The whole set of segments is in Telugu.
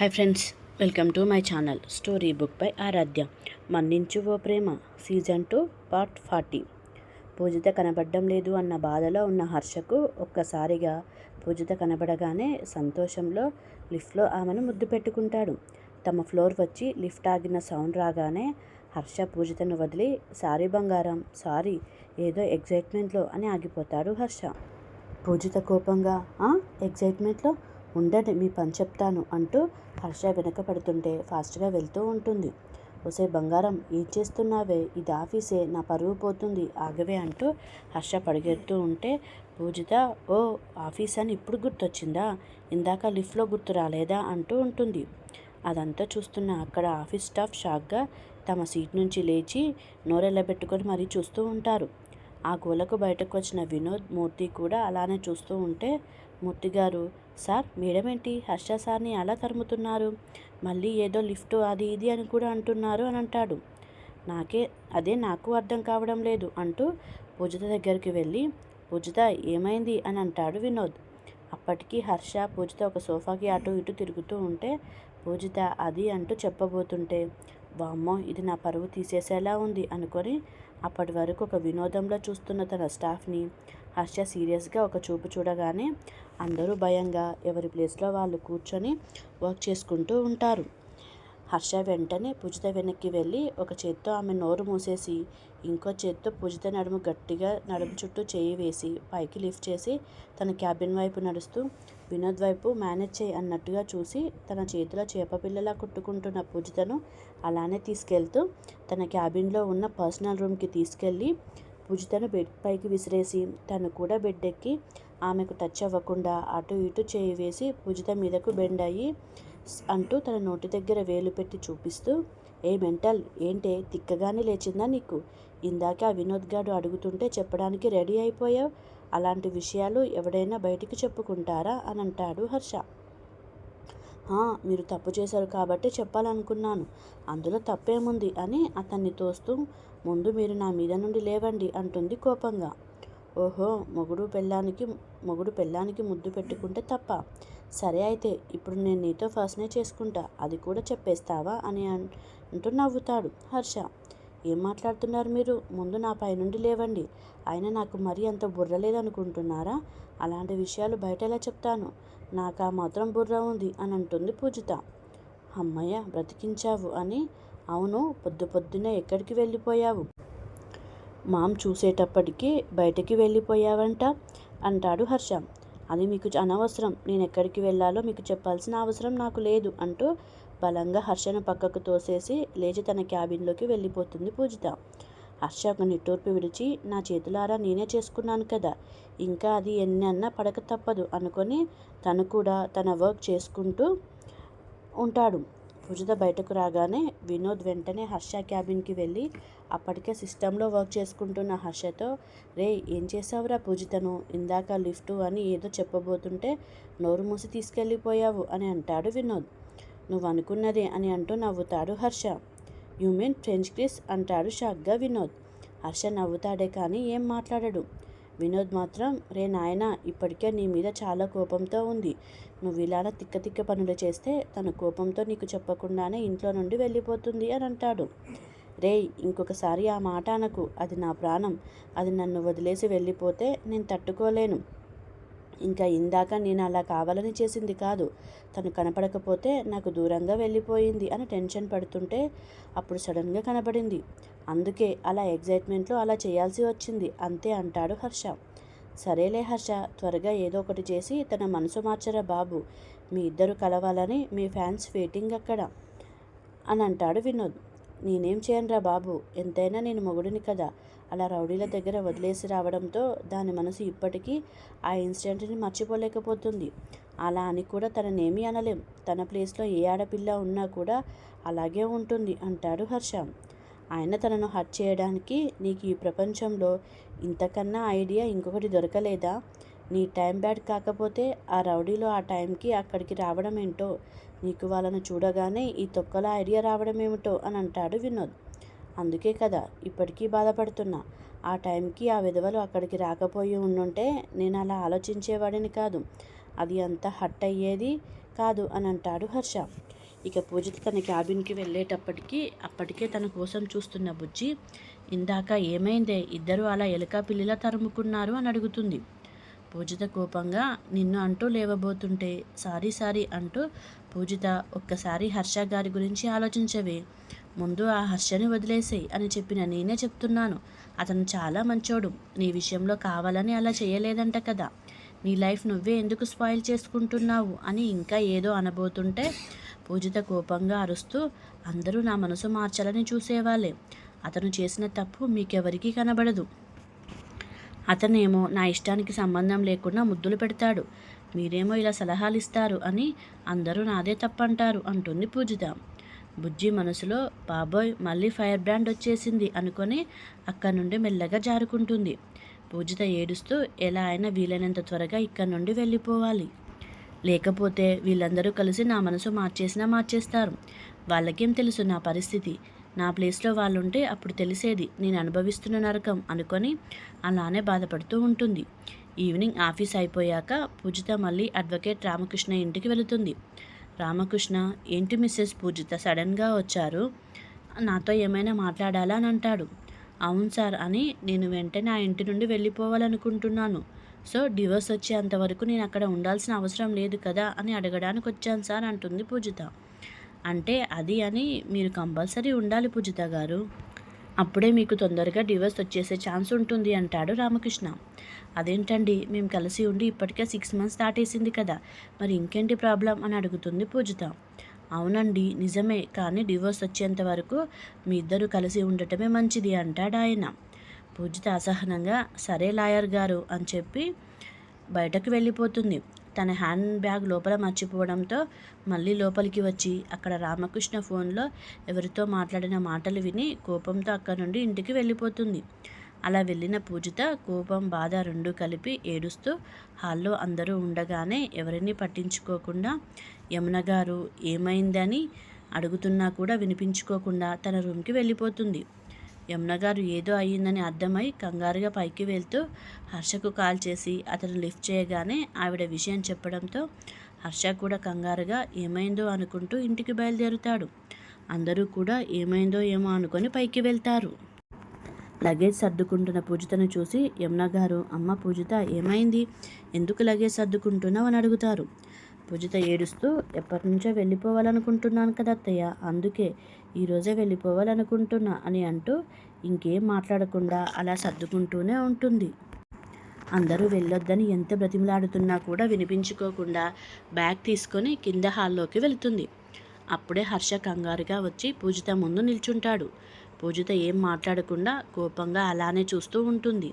Hi friends welcome to my channel story book by Aaradhya మన్నించు ఓ ప్రేమ season two part forty Pujitha కనబడడం లేదు అన్న బాధలో ఉన్న హర్షకు ఒక్కసారిగా పూజిత కనబడగానే సంతోషంలో లిఫ్ట్లో ఆమెను ముద్దు పెట్టుకుంటాడు. తమ ఫ్లోర్ వచ్చి లిఫ్ట్ ఆగిన సౌండ్ రాగానే హర్ష పూజితను వదిలి సారీ బంగారం సారీ ఏదో ఎగ్జైట్మెంట్లో అని ఆగిపోతాడు హర్ష. పూజిత కోపంగా ఎగ్జైట్మెంట్లో ఉండండి మీ పని చెప్తాను అంటూ హర్ష వెనక పడుతుంటే ఫాస్ట్గా వెళ్తూ ఉంటుంది. ఒసే బంగారం ఏం చేస్తున్నావే? ఇది ఆఫీసే నా పరువు పోతుంది ఆగవే అంటూ హర్ష పడిగెడుతూ ఉంటే పూజిత ఓ ఆఫీస్ అని ఇప్పుడు గుర్తొచ్చిందా? ఇందాక లిఫ్ట్లో గుర్తు రాలేదా? అంటూ ఉంటుంది. అదంతా చూస్తున్న అక్కడ ఆఫీస్ స్టాఫ్ షాక్గా తమ సీట్ నుంచి లేచి నోరెళ్ళబెట్టుకొని మరీ చూస్తూ ఉంటారు. ఆ గోలకు బయటకు వచ్చిన వినోద్ మూర్తి కూడా అలానే చూస్తూ ఉంటే మూర్తిగారు సార్ మేడమేంటి? హర్ష సార్ని అలా తరుముతున్నారు. మళ్ళీ ఏదో లిఫ్ట్ అది ఇది అని కూడా అంటున్నారు అని అంటాడు. నాకే అదే నాకు అర్థం కావడం లేదు అంటూ పూజిత దగ్గరికి వెళ్ళి పూజిత ఏమైంది? అని అంటాడు వినోద్. అప్పటికి హర్ష పూజిత ఒక సోఫాకి అటు ఇటు తిరుగుతూ ఉంటే పూజిత అది అంటూ చెప్పబోతుంటే వామ్మో ఇది నా పరువు తీసేసేలా ఉంది అనుకొని అప్పటి వరకు ఒక వినోదంలో చూస్తున్న తన స్టాఫ్ని హర్ష సీరియస్గా ఒక చూపు చూడగానే అందరూ భయంగా ఎవరి ప్లేస్లో వాళ్ళు కూర్చొని వర్క్ చేసుకుంటూ ఉంటారు. హర్ష వెంటనే పూజిత వెనక్కి వెళ్ళి ఒక చేత్తో ఆమె నోరు మూసేసి ఇంకో చేత్తో పూజిత నడుము గట్టిగా నడుము చుట్టూ చేయి వేసి పైకి లిఫ్ట్ చేసి తన క్యాబిన్ వైపు నడుస్తూ వినోద్ వైపు మేనేజ్ చేయి అన్నట్టుగా చూసి తన చేతిలో చేపపిల్లలా కుట్టుకుంటున్న పూజితను అలానే తీసుకెళ్తూ తన క్యాబిన్లో ఉన్న పర్సనల్ రూమ్కి తీసుకెళ్ళి పూజితను బెడ్ పైకి విసిరేసి తను కూడా బెడ్ ఎక్కి ఆమెకు టచ్ అవ్వకుండా అటు ఇటు చేయి వేసి పూజిత మీదకు బెండ్ అయ్యి అంటూ తన నోటి దగ్గర వేలు పెట్టి చూపిస్తూ ఏ మెంటల్ ఏంటే? తిక్కగానే లేచిందా నీకు? ఇందాక ఆ వినోద్ గాడు అడుగుతుంటే చెప్పడానికి రెడీ అయిపోయావు? అలాంటి విషయాలు ఎవడైనా బయటికి చెప్పుకుంటారా? అని అంటాడు హర్ష. మీరు తప్పు చేశారు కాబట్టి చెప్పాలనుకున్నాను. అందులో తప్పేముంది? అని అతన్ని తోస్తూ ముందు మీరు నా మీద నుండి లేవండి అంటుంది కోపంగా. ఓహో మొగుడు పెళ్ళానికి మొగుడు పెళ్ళానికి ముద్దు పెట్టుకుంటే తప్ప. సరే అయితే ఇప్పుడు నేను నీతో ఫస్ట్నే చేసుకుంటా అది కూడా చెప్పేస్తావా అని అంటూ నవ్వుతాడు హర్ష. ఏం మాట్లాడుతున్నారు మీరు? ముందు నా పైనుండి లేవండి. అయినా నాకు మరీ అంత బుర్ర లేదనుకుంటున్నారా? అలాంటి విషయాలు బయట ఎలా చెప్తాను? నాకు ఆ మాత్రం బుర్ర ఉంది అని అంటుంది పూజిత. అమ్మయ్య బ్రతికించావు అని? అవును పొద్దు పొద్దునే ఎక్కడికి వెళ్ళిపోయావు? మామ్ చూసేటప్పటికి బయటికి వెళ్ళిపోయావంట? అంటాడు హర్ష. అది మీకు అనవసరం. నేను ఎక్కడికి వెళ్ళాలో మీకు చెప్పాల్సిన అవసరం నాకు లేదు అంటూ బలంగా హర్షను పక్కకు తోసేసి లేచి తన క్యాబిన్లోకి వెళ్ళిపోతుంది పూజిత. హర్ష ఒక నిట్టూర్పు విడిచి నా చేతులారా నేనే చేసుకున్నాను కదా. ఇంకా అది ఎన్ని అన్నా పడక తప్పదు అనుకొని తను కూడా తన వర్క్ చేసుకుంటూ ఉంటాడు. పూజిత బయటకు రాగానే వినోద్ వెంటనే హర్ష క్యాబిన్కి వెళ్ళి అప్పటికే సిస్టంలో వర్క్ చేసుకుంటున్న హర్షతో రే ఏం చేసావురా పూజితను? ఇందాక లిఫ్టు అని ఏదో చెప్పబోతుంటే నోరు మూసి తీసుకెళ్ళిపోయావు అని అంటాడు వినోద్. నువ్వు అనుకున్నదే అని అంటూ నవ్వుతాడు Harsha. You mean French Chris అంటాడు షాక్గా వినోద్. హర్ష నవ్వుతాడే కానీ ఏం మాట్లాడడు. వినోద్ మాత్రం రే నాయనా ఇప్పటికే నీ మీద చాలా కోపంతో ఉంది. నువ్వు ఇలా తిక్క తిక్క పనులు చేస్తే తన కోపంతో నీకు చెప్పకుండానే ఇంట్లో నుండి వెళ్ళిపోతుంది అని అంటాడు. రేయ్ ఇంకొకసారి ఆ మాట అనకు. అది నా ప్రాణం. అది నన్ను వదిలేసి వెళ్ళిపోతే నేను తట్టుకోలేను. ఇంకా ఇందాక నేను అలా కావాలని చేసింది కాదు. తను కనపడకపోతే నాకు దూరంగా వెళ్ళిపోయింది అని టెన్షన్ పడుతుంటే అప్పుడు సడన్గా కనపడింది అందుకే అలా ఎగ్జైట్మెంట్లో అలా చేయాల్సి వచ్చింది అంతే అంటాడు హర్ష. సరేలే హర్ష త్వరగా ఏదో ఒకటి చేసి తన మనసు మార్చరా బాబు. మీ ఇద్దరు కలవాలని మీ ఫ్యాన్స్ వెయిటింగ్ అక్కడ అని అంటాడు వినోద్. నేనేం చేయనురా బాబు ఎంతైనా నేను మొగుడిని కదా. అలా రౌడీల దగ్గర వదిలేసి రావడంతో దాని మనసు ఇప్పటికీ ఆ ఇన్సిడెంట్ని మర్చిపోలేకపోతుంది. అలా అని కూడా తననేమీ అనలేం. తన ప్లేస్లో ఏ ఆడపిల్ల ఉన్నా కూడా అలాగే ఉంటుంది అంటాడు హర్ష. ఆయన తనను హట్ చేయడానికి నీకు ఈ ప్రపంచంలో ఇంతకన్నా ఐడియా ఇంకొకటి దొరకలేదా? నీ టైం బ్యాడ్ కాకపోతే ఆ రౌడీలో ఆ టైంకి అక్కడికి రావడం ఏంటో? నీకు వాళ్ళను చూడగానే ఈ తొక్కల ఐడియా రావడం ఏమిటో అని అంటాడు వినోద్. అందుకే కదా ఇప్పటికీ బాధపడుతున్నా. ఆ టైంకి ఆ విధవలు అక్కడికి రాకపోయి ఉండుంటే నేను అలా ఆలోచించేవాడిని కాదు. అది అంత హట్ అయ్యేది కాదు అని అంటాడు హర్ష. ఇక పూజిత తన క్యాబిన్కి వెళ్ళేటప్పటికి అప్పటికే తన కోసం చూస్తున్న బుజ్జి ఇందాక ఏమైందే? ఇద్దరు అలా ఎలుక పిల్లిలా తరుముకున్నారు అని అడుగుతుంది. పూజిత కోపంగా నిన్ను అంటూ లేవబోతుంటే సారీ సారీ అంటూ పూజిత ఒక్కసారి హర్ష గారి గురించి ఆలోచించవే. ముందు ఆ హర్షని వదిలేసేయి అని చెప్పిన నేనే చెప్తున్నాను. అతను చాలా మంచోడు. నీ విషయంలో కావాలని అలా చేయలేదంట కదా. నీ లైఫ్ నువ్వే ఎందుకు స్పాయిల్ చేసుకుంటున్నావు? అని ఇంకా ఏదో అనబోతుంటే పూజిత కోపంగా అరుస్తూ అందరూ నా మనసు మార్చాలని చూసేవాళ్ళే. అతను చేసిన తప్పు మీకెవరికీ కనబడదు. అతనేమో నా ఇష్టానికి సంబంధం లేకుండా ముద్దులు పెడతాడు. మీరేమో ఇలా సలహాలు ఇస్తారు అని అందరూ నాదే తప్పంటారు అంటుంది పూజిత. బుజ్జి మనసులో బాబోయ్ మళ్ళీ ఫైర్ బ్రాండ్ వచ్చేసింది అనుకొని అక్కడి నుండి మెల్లగా జారుకుంటుంది. పూజిత ఏడుస్తూ ఎలా అయినా వీలైనంత త్వరగా ఇక్కడి నుండి వెళ్ళిపోవాలి. లేకపోతే వీళ్ళందరూ కలిసి నా మనసు మార్చేసినా మార్చేస్తారు. వాళ్ళకేం తెలుసు నా పరిస్థితి? నా ప్లేస్లో వాళ్ళుంటే అప్పుడు తెలిసేది నేను అనుభవిస్తున్న నరకం అనుకొని అలానే బాధపడుతూ ఉంటుంది. ఈవినింగ్ ఆఫీస్ అయిపోయాక పూజిత మళ్ళీ అడ్వకేట్ రామకృష్ణ ఇంటికి వెళుతుంది. రామకృష్ణ ఏంటి మిస్సెస్ పూజిత సడన్గా వచ్చారు? నాతో ఏమైనా మాట్లాడాలా? అని అంటాడు. అవును సార్ అని నేను వెంటనే ఆ ఇంటి నుండి వెళ్ళిపోవాలనుకుంటున్నాను. సో డివోర్స్ వచ్చేంతవరకు నేను అక్కడ ఉండాల్సిన అవసరం లేదు కదా అని అడగడానికి వచ్చాను సార్ అంటుంది పూజిత. అంటే అది అని మీరు కంపల్సరీ ఉండాలి పూజిత గారు. అప్పుడే మీకు తొందరగా డివోర్స్ వచ్చేసే ఛాన్స్ ఉంటుంది అంటాడు రామకృష్ణ. అదేంటండి? మేము కలిసి ఉండి ఇప్పటికే సిక్స్ మంత్స్ దాటేసింది కదా. మరి ఇంకేంటి ప్రాబ్లం అని అడుగుతుంది పూజిత. అవునండి నిజమే. కానీ డివోర్స్ వచ్చేంత వరకు మీ ఇద్దరు కలిసి ఉండటమే మంచిది అంటాడు ఆయన. పూజిత అసహనంగా సరే లాయర్ గారు అని చెప్పి బయటకు వెళ్ళిపోతుంది. తన హ్యాండ్ బ్యాగ్ లోపల మర్చిపోవడంతో మళ్ళీ లోపలికి వచ్చి అక్కడ రామకృష్ణ ఫోన్లో ఎవరితో మాట్లాడిన మాటలు విని కోపంతో అక్కడ నుండి ఇంటికి వెళ్ళిపోతుంది. అలా వెళ్ళిన పూజిత కోపం బాధ రెండు కలిపి ఏడుస్తూ హాల్లో అందరూ ఉండగానే ఎవరిని పట్టించుకోకుండా యమున గారు ఏమైందని? అడుగుతున్నా కూడా వినిపించుకోకుండా తన రూమ్కి వెళ్ళిపోతుంది. యమున గారు ఏదో అయ్యిందని అర్థమై కంగారుగా పైకి వెళ్తూ హర్షకు కాల్ చేసి అతను లిఫ్ట్ చేయగానే ఆవిడ విషయం చెప్పడంతో హర్ష కూడా కంగారుగా ఏమైందో అనుకుంటూ ఇంటికి బయలుదేరుతాడు. అందరూ కూడా ఏమైందో ఏమో అనుకొని పైకి వెళ్తారు. లగేజ్ సర్దుకుంటున్న పూజితను చూసి యమున గారు అమ్మ పూజిత ఏమైంది? ఎందుకు లగేజ్ సర్దుకుంటున్నావు? అని అడుగుతారు. పూజిత ఏడుస్తూ ఎప్పటి నుంచో వెళ్ళిపోవాలనుకుంటున్నాను కదా అత్తయ్య అందుకే ఈరోజే వెళ్ళిపోవాలనుకుంటున్నా అని అంటూ ఇంకేం మాట్లాడకుండా అలా సర్దుకుంటూనే ఉంటుంది. అందరూ వెళ్ళొద్దని ఎంత బ్రతిమలాడుతున్నా కూడా వినిపించుకోకుండా బ్యాగ్ తీసుకొని కింద హాల్లోకి వెళుతుంది. అప్పుడే హర్ష కంగారుగా వచ్చి పూజిత ముందు నిల్చుంటాడు. పూజిత ఏం మాట్లాడకుండా కోపంగా అలానే చూస్తూ ఉంటుంది.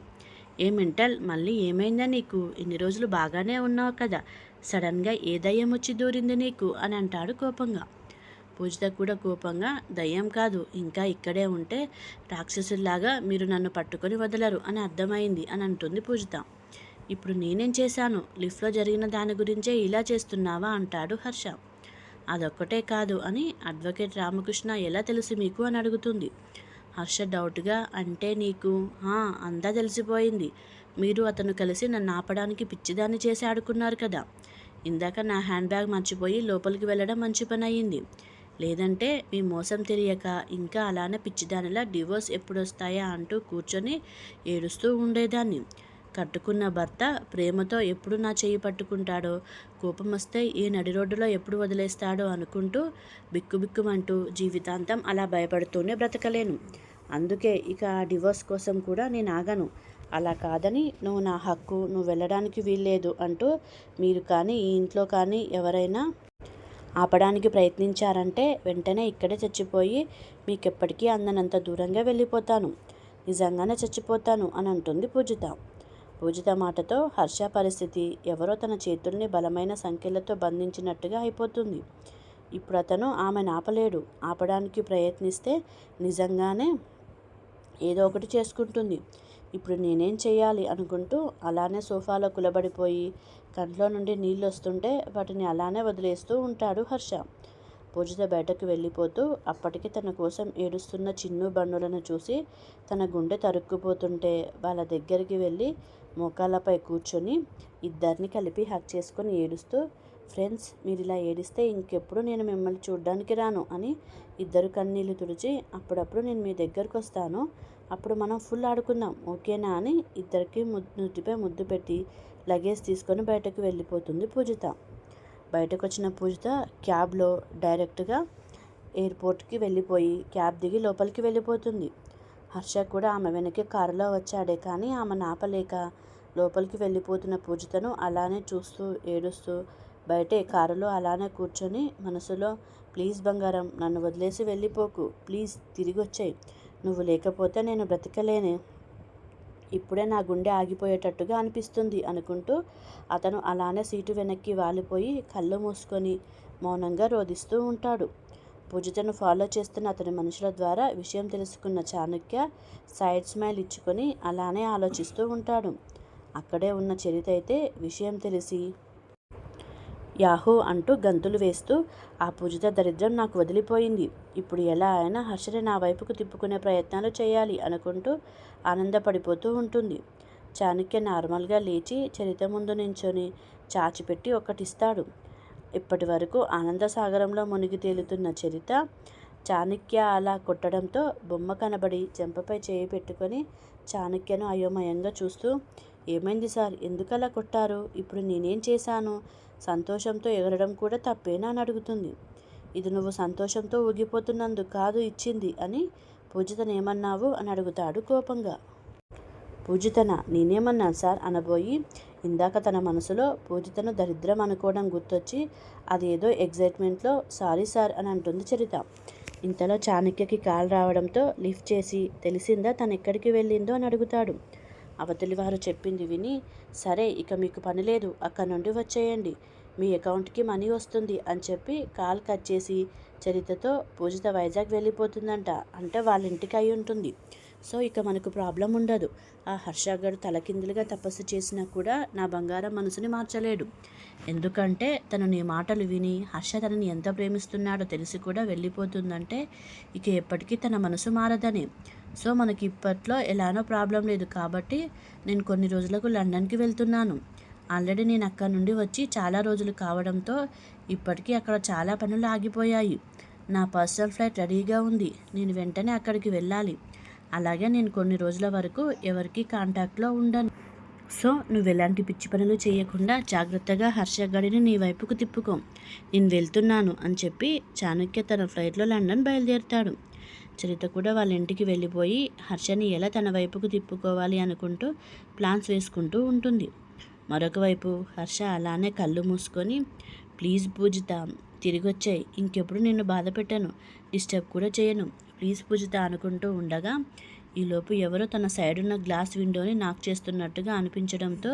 ఏ మెంటల్ మళ్ళీ ఏమైందా నీకు? ఇన్ని రోజులు బాగానే ఉన్నావు కదా. సడన్గా ఏ దయ్యం వచ్చి దూరింది నీకు? అని అంటాడు కోపంగా. పూజిత కూడా కోపంగా దయ్యం కాదు ఇంకా ఇక్కడే ఉంటే రాక్షసుల్లాగా మీరు నన్ను పట్టుకొని వదలరు అని అర్థమైంది అని అంటుంది పూజిత. ఇప్పుడు నేనేం చేశాను? లిఫ్ట్లో జరిగిన దాని గురించే ఇలా చేస్తున్నావా? అంటాడు హర్ష. అదొక్కటే కాదు అని అడ్వకేట్ రామకృష్ణ ఎలా తెలుసు మీకు? అని అడుగుతుంది. హర్ష డౌట్గా అంటే నీకు? అంతా తెలిసిపోయింది. మీరు అతను కలిసి నన్ను ఆపడానికి పిచ్చిదాన్ని చేసి ఆడుకున్నారు కదా. ఇందాక నా హ్యాండ్ బ్యాగ్ మర్చిపోయి లోపలికి వెళ్ళడం మంచి పని అయ్యింది లేదంటే మీ మోసం తెలియక ఇంకా అలానే పిచ్చిదానిలా డివోర్స్ ఎప్పుడొస్తాయా అంటూ కూర్చొని ఏడుస్తూ ఉండేదాన్ని. కట్టుకున్న భర్త ప్రేమతో ఎప్పుడు నా చేయి పట్టుకుంటాడో కోపం వస్తే ఈ నడి రోడ్డులో ఎప్పుడు వదిలేస్తాడో అనుకుంటూ బిక్కుబిక్కుమంటూ జీవితాంతం అలా భయపడుతూనే బ్రతకలేను. అందుకే ఇక ఆ డివోర్స్ కోసం కూడా నేను ఆగను. అలా కాదని నువ్వు నా హక్కు నువ్వు వెళ్ళడానికి వీల్లేదు అంటూ మీరు కానీ ఈ ఇంట్లో కానీ ఎవరైనా ఆపడానికి ప్రయత్నించారంటే వెంటనే ఇక్కడే చచ్చిపోయి మీకు ఎప్పటికీ అందనంత దూరంగా వెళ్ళిపోతాను. నిజంగానే చచ్చిపోతాను అని అంటుంది పూజిత. పూజిత మాటతో హర్ష పరిస్థితి ఎవరో తన చేతుల్ని బలమైన సంఖ్యలతో బంధించినట్టుగా అయిపోతుంది. ఇప్పుడు అతను ఆమెను ఆపలేడు ఆపడానికి ప్రయత్నిస్తే నిజంగానే ఏదో ఒకటి చేసుకుంటుంది. ఇప్పుడు నేనేం చేయాలి అనుకుంటూ అలానే సోఫాలో కులబడిపోయి కంట్లో నుండి నీళ్ళు వస్తుంటే వాటిని అలానే వదిలేస్తూ ఉంటాడు హర్ష. పూజిత బయటకు వెళ్ళిపోతూ అప్పటికి తన కోసం ఏడుస్తున్న చిన్ను బండులను చూసి తన గుండె తరుక్కుపోతుంటే వాళ్ళ దగ్గరికి వెళ్ళి మోకాళ్ళపై కూర్చొని ఇద్దరిని కలిపి హక్ చేసుకొని ఏడుస్తూ ఫ్రెండ్స్ మీరు ఇలా ఏడిస్తే ఇంకెప్పుడు నేను మిమ్మల్ని చూడ్డానికి రాను అని ఇద్దరు కన్నీళ్ళు తుడిచి అప్పుడప్పుడు నేను మీ దగ్గరకు వస్తాను అప్పుడు మనం ఫుల్ ఆడుకుందాం ఓకేనా అని ఇద్దరికి ముద్దు నుట్టిపై ముద్దు పెట్టి లగేజ్ తీసుకొని బయటకు వెళ్ళిపోతుంది పూజిత. బయటకు వచ్చిన పూజిత క్యాబ్లో డైరెక్ట్గా ఎయిర్పోర్ట్కి వెళ్ళిపోయి క్యాబ్ దిగి లోపలికి వెళ్ళిపోతుంది. హర్ష కూడా ఆమె వెనక్కి కారులో వచ్చాడే కానీ ఆమె నాపలేక లోపలికి వెళ్ళిపోతున్న పూజితను అలానే చూస్తూ ఏడుస్తూ బయటే కారులో అలానే కూర్చొని మనసులో ప్లీజ్ బంగారం నన్ను వదిలేసి వెళ్ళిపోకు ప్లీజ్ తిరిగి వచ్చాయి నువ్వు లేకపోతే నేను బ్రతకలేనే. ఇప్పుడే నా గుండె ఆగిపోయేటట్టుగా అనిపిస్తుంది అనుకుంటూ అతను అలానే సీటు వెనక్కి వాలిపోయి కళ్ళు మూసుకొని మౌనంగా రోధిస్తూ ఉంటాడు. పూజితను ఫాలో చేస్తున్న అతని మనుషుల ద్వారా విషయం తెలుసుకున్న చాణక్య సైడ్ స్మైల్ ఇచ్చుకొని అలానే ఆలోచిస్తూ ఉంటాడు. అక్కడే ఉన్న చరిత అయితే విషయం తెలిసి యాహూ అంటూ గంతులు వేస్తూ ఆ పూజిత దరిద్రం నాకు వదిలిపోయింది. ఇప్పుడు ఎలా అయినా హర్షని నా వైపుకు తిప్పుకునే ప్రయత్నాలు చేయాలి అనుకుంటూ ఆనందపడిపోతూ ఉంటుంది. చాణక్య నార్మల్గా లేచి చరిత ముందు నించొని చాచిపెట్టి ఒకటిస్తాడు ఇప్పటి వరకు ఆనంద సాగరంలో మునిగి తేలుతున్న చరిత చాణక్య అలా కొట్టడంతో బొమ్మ కనబడి చెంపపై చేయి పెట్టుకొని చాణక్యను అయోమయంగా చూస్తూ ఏమైంది సార్? ఎందుకలా కొట్టారు? ఇప్పుడు నేనేం చేశాను? సంతోషంతో ఎగరడం కూడా తప్పేనా అని అడుగుతుంది. ఇది నువ్వు సంతోషంతో ఊగిపోతున్నందు కాదు ఇచ్చింది అని పూజితనేమన్నావు అని అడుగుతాడు కోపంగా. పూజితన? నేనేమన్నాను సార్ అనబోయి ఇందాక తన మనసులో పూజితను దరిద్రం అనుకోవడం గుర్తొచ్చి అదేదో ఎగ్జైట్మెంట్లో సారీ సార్ అని అంటుంది చరిత. ఇంతలో చాణక్యకి కాల్ రావడంతో లిఫ్ట్ చేసి తెలిసిందా తను ఎక్కడికి వెళ్ళిందో? అని అడుగుతాడు. అవతలి వారు చెప్పింది విని సరే ఇక మీకు పని లేదు అక్కడ నుండి వచ్చేయండి. మీ అకౌంట్కి మనీ వస్తుంది అని చెప్పి కాల్ కట్ చేసి చరితతో పూజిత వైజాగ్ వెళ్ళిపోతుందంట. అంటే వాళ్ళ ఇంటికి అయి ఉంటుంది. సో ఇక మనకు ప్రాబ్లం ఉండదు. ఆ హర్ష గారు తలకిందులుగా తపస్సు చేసినా కూడా నా బంగారం మనసుని మార్చలేడు. ఎందుకంటే తను నీ మాటలు విని హర్ష తనని ఎంత ప్రేమిస్తున్నాడో తెలిసి కూడా వెళ్ళిపోతుందంటే ఇక ఎప్పటికీ తన మనసు మారదని. సో మనకి ఇప్పట్లో ఎలానో ప్రాబ్లం లేదు కాబట్టి నేను కొన్ని రోజులకు లండన్కి వెళ్తున్నాను. ఆల్రెడీ నేను అక్కడ నుండి వచ్చి చాలా రోజులు కావడంతో ఇప్పటికీ అక్కడ చాలా పనులు ఆగిపోయాయి. నా పర్సనల్ ఫ్లైట్ రెడీగా ఉంది. నేను వెంటనే అక్కడికి వెళ్ళాలి. అలాగే నేను కొన్ని రోజుల వరకు ఎవరికి కాంటాక్ట్లో ఉండను. సో నువ్వు ఎలాంటి పిచ్చి పనులు చేయకుండా జాగ్రత్తగా హర్షగడిని నీ వైపుకు తిప్పుకో. నేను వెళ్తున్నాను అని చెప్పి చాణక్య తన ఫ్లైట్లో లండన్ బయలుదేరుతాడు. చరిత కూడా వాళ్ళ ఇంటికి వెళ్ళిపోయి హర్షని ఎలా తన వైపుకు తిప్పుకోవాలి అనుకుంటూ ప్లాన్స్ వేసుకుంటూ ఉంటుంది. మరొక వైపు హర్ష అలానే కళ్ళు మూసుకొని ప్లీజ్ పూజిత తిరిగి వచ్చాయి ఇంకెప్పుడు నిన్ను బాధ పెట్టాను. డిస్టర్బ్ కూడా చేయను. ప్లీజ్ పూజిత అనుకుంటూ ఉండగా ఈలోపు ఎవరో తన సైడ్ ఉన్న గ్లాస్ విండోని నాక్ చేస్తున్నట్టుగా అనిపించడంతో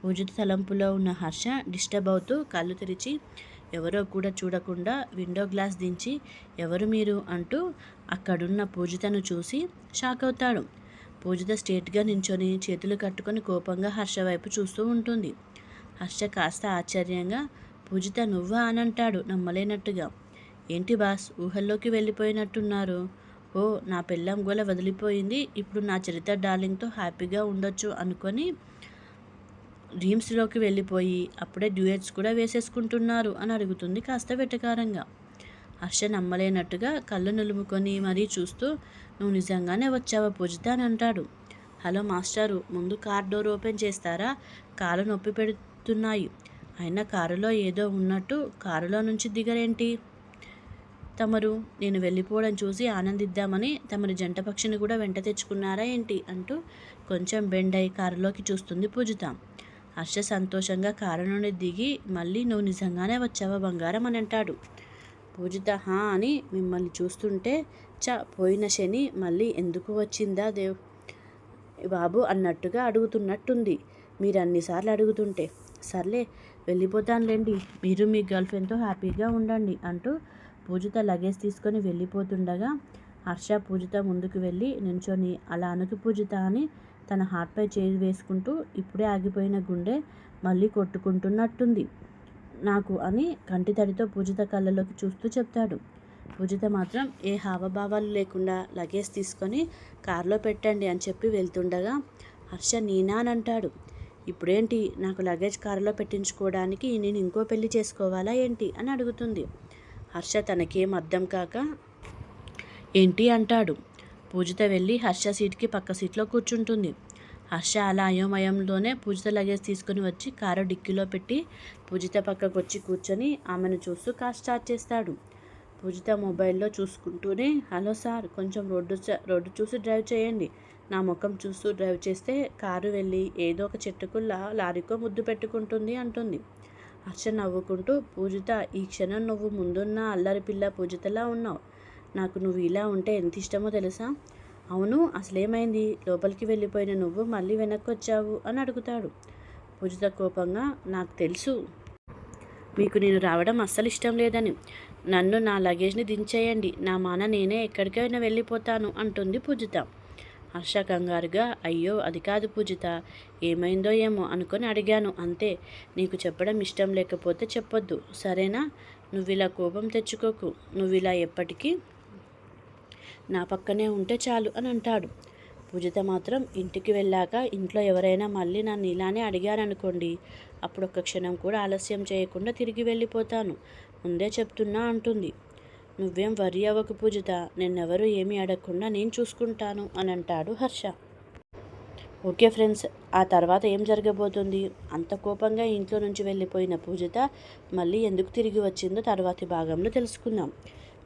పూజిత తలంపులో ఉన్న హర్ష డిస్టర్బ్ అవుతూ కళ్ళు తెరిచి ఎవరో కూడా చూడకుండా విండో గ్లాస్ దించి ఎవరు మీరు అంటూ అక్కడున్న పూజితను చూసి షాక్ అవుతాడు. పూజిత స్టేట్గా నించొని చేతులు కట్టుకొని కోపంగా హర్ష వైపు చూస్తూ ఉంటుంది. హర్ష కాస్త ఆశ్చర్యంగా పూజిత నువ్వా? అని అంటాడు నమ్మలేనట్టుగా. ఏంటి బాస్ ఊహల్లోకి వెళ్ళిపోయినట్టున్నారు. ఓ నా పెళ్ళం గోల వదిలిపోయింది. ఇప్పుడు నా చరిత్ర డార్లింగ్తో హ్యాపీగా ఉండొచ్చు అనుకొని డ్రీమ్స్లోకి వెళ్ళిపోయి అప్పుడే డ్యూయట్స్ కూడా వేసేసుకుంటున్నారు అని అడుగుతుంది కాస్త వెటకారంగా. హర్ష నమ్మలేనట్టుగా కళ్ళు నులుముకొని మరీ చూస్తూ నువ్వు నిజంగానే వచ్చావా పూజిత? అని అంటాడు. హలో మాస్టారు ముందు కార్ డోర్ ఓపెన్ చేస్తారా? కాలు నొప్పి పెడుతున్నాయి. అయినా కారులో ఏదో ఉన్నట్టు కారులో నుంచి దిగరేంటి? తమరు నేను వెళ్ళిపోవడం చూసి ఆనందిద్దామని తమరి జంట పక్షిని కూడా వెంట తెచ్చుకున్నారా ఏంటి? అంటూ కొంచెం బెండ్ అయి కారులోకి చూస్తుంది పూజితాం. హర్ష సంతోషంగా కారు నుండి దిగి మళ్ళీ నువ్వు నిజంగానే వచ్చావా బంగారం అని అంటాడు. పూజిత హా అని మిమ్మల్ని చూస్తుంటే చ పోయిన శని మళ్ళీ ఎందుకు వచ్చిందా దేవ్? బాబు అన్నట్టుగా అడుగుతున్నట్టుంది. మీరు అన్నిసార్లు అడుగుతుంటే సర్లే వెళ్ళిపోతానులేండి. మీరు మీ గర్ల్ ఫ్రెండ్తో హ్యాపీగా ఉండండి అంటూ పూజిత లగేజ్ తీసుకొని వెళ్ళిపోతుండగా హర్ష పూజిత ముందుకు వెళ్ళి నించొని అలా అనుకు పూజిత అని తన హార్ట్పై చేయి వేసుకుంటూ ఇప్పుడే ఆగిపోయిన గుండె మళ్ళీ కొట్టుకుంటున్నట్టుంది. నాకు అని కంటి తడితో పూజిత కళ్ళలోకి చూస్తూ చెప్తాడు. పూజిత మాత్రం ఏ హావభావాలు లేకుండా లగేజ్ తీసుకొని కారులో పెట్టండి అని చెప్పి వెళ్తుండగా హర్ష నీనా అని అంటాడు. ఇప్పుడేంటి? నాకు లగేజ్ కారులో పెట్టించుకోవడానికి నేను ఇంకో పెళ్ళి చేసుకోవాలా ఏంటి? అని అడుగుతుంది. హర్ష తనకేం అర్థం కాక ఏంటి? అంటాడు. పూజిత వెళ్ళి హర్ష సీట్కి పక్క సీట్లో కూర్చుంటుంది. హర్ష అలా అయోమయంలోనే పూజిత లగేజ్ తీసుకుని వచ్చి కారు డిక్కీలో పెట్టి పూజిత పక్కకు వచ్చి కూర్చొని ఆమెను చూస్తూ కార్ స్టార్ట్ చేస్తాడు. పూజిత మొబైల్లో చూసుకుంటూనే హలో సార్ కొంచెం రోడ్డు రోడ్డు చూసి డ్రైవ్ చేయండి. నా ముఖం చూస్తూ డ్రైవ్ చేస్తే కారు వెళ్ళి ఏదో ఒక చెట్టుకు లా లారీకో ముద్దు పెట్టుకుంటుంది అంటుంది. హర్ష నవ్వుకుంటూ పూజిత ఈ క్షణం నువ్వు ముందున్న అల్లరి పిల్ల పూజితలా ఉన్నావు. నాకు నువ్వు ఇలా ఉంటే ఎంత ఇష్టమో తెలుసా? అవును అసలేమైంది? లోపలికి వెళ్ళిపోయిన నువ్వు మళ్ళీ వెనక్కి వచ్చావు అని అడుగుతాడు. పూజిత కోపంగా నాకు తెలుసు. మీకు నేను రావడం అస్సలు ఇష్టం లేదని. నన్ను నా లగేజ్ని దించేయండి. నా మాన నేనే ఎక్కడికైనా వెళ్ళిపోతాను అంటుంది పూజిత. హర్ష కంగారుగా అయ్యో అది కాదు పూజిత. ఏమైందో ఏమో అనుకొని అడిగాను. అంతే నీకు చెప్పడం ఇష్టం లేకపోతే చెప్పొద్దు. సరేనా? నువ్వు ఇలా కోపం తెచ్చుకోకు. నువ్వు ఇలా ఎప్పటికీ నా పక్కనే ఉంటే చాలు అని అంటాడు. పూజిత మాత్రం ఇంటికి వెళ్ళాక ఇంట్లో ఎవరైనా మళ్ళీ నన్ను ఇలానే అడిగారనుకోండి అప్పుడు ఒక్క క్షణం కూడా ఆలస్యం చేయకుండా తిరిగి వెళ్ళిపోతాను. ముందే చెప్తున్నా అంటుంది. నువ్వేం వరి అవ్వకు పూజిత నిన్నెవరూ ఏమీ అడగకుండా నేను చూసుకుంటాను అని అంటాడు హర్ష. ఓకే ఫ్రెండ్స్ ఆ తర్వాత ఏం జరగబోతుంది? అంత కోపంగా ఇంట్లో నుంచి వెళ్ళిపోయిన పూజిత మళ్ళీ ఎందుకు తిరిగి వచ్చిందో తర్వాతి భాగంలో తెలుసుకుందాం.